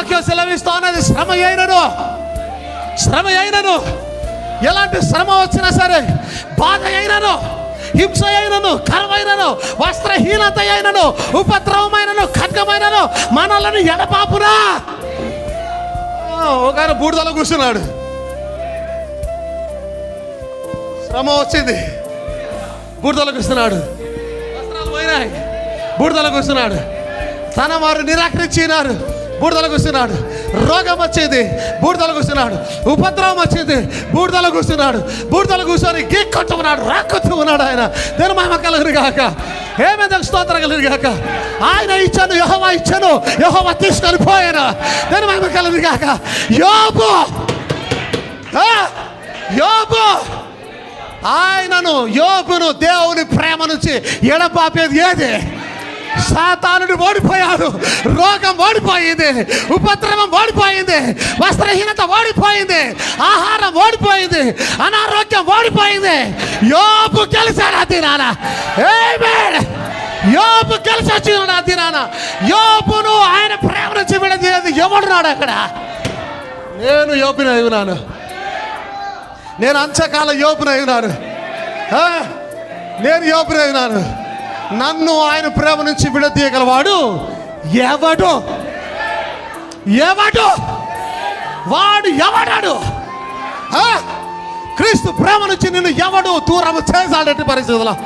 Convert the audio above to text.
వాక్యం సెలవిస్తా శ్రమ అయినను. శ్రమ అయినను. ఎలాంటి శ్రమ వచ్చినా సరే బాధ అయినను హింస అయినను కరమైనను వస్త్రహీనత అయినను ఉపద్రవమైనను ఖడ్గమైనను మనలను ఎడపాపురా ఒకరు ఒక ఆయన బూడిదలో కూర్చున్నాడు. శ్రమ వచ్చింది. బూడిదలో కూర్చున్నాడు. వస్త్రాలు పోయినాయి. బూడిదలో కూర్చున్నాడు. తన వారు నిరాకరించినారు. బూడిదలకు కూర్చున్నాడు రోగం వచ్చింది బూడిదలకు వస్తున్నాడు. ఉపద్రవం వచ్చింది బూడిదలకు కూర్చున్నాడు బూడిదల కూర్చొని గీక్కొట్టు ఉన్నాడు రాకొట్టు ఉన్నాడు ఆయన. నేను మహిమ కలగరు కాక ఏమేదో స్తోత్ర కలగరు కాక ఆయన ఇచ్చాను యహోవ ఇచ్చాను. యహోవ తీసుకొని పోయాను. నేను మహిమ కలగరు గాక. యోబు! ఆ, యోబు! ఆయనను యోబును దేవుని ప్రేమ నుంచి ఎడబాపేది ఏది? సాతానుడు ఓడిపోయాడు. రోగం ఓడిపోయింది. ఉపద్రవం ఓడిపోయింది. వస్త్రహీనత ఓడిపోయింది. ఆహారం ఓడిపోయింది. అనారోగ్యం ఓడిపోయింది. యోపు గెలిచాడు ఆ దినాన. యోపు యోబు గెలిచి వచ్చినాడు ఆ దినాన. యోపును ఆయన ప్రేమ నుంచి విడదీయదు ఎవడున్నాడు అక్కడ? నేను యోబుని అయినాను నేను అంచకాల యోపునై అయినాను నేను యోపునై అయినాను నన్ను ఆయన ప్రేమ నుంచి విడదీయగలవాడు ఎవడు? ఎవడు? వాడు ఎవడాడు? ఆ? క్రీస్తు ప్రేమ నుంచి నిన్ను ఎవడు దూరం చేసాడటి పరిస్థితుల్లో.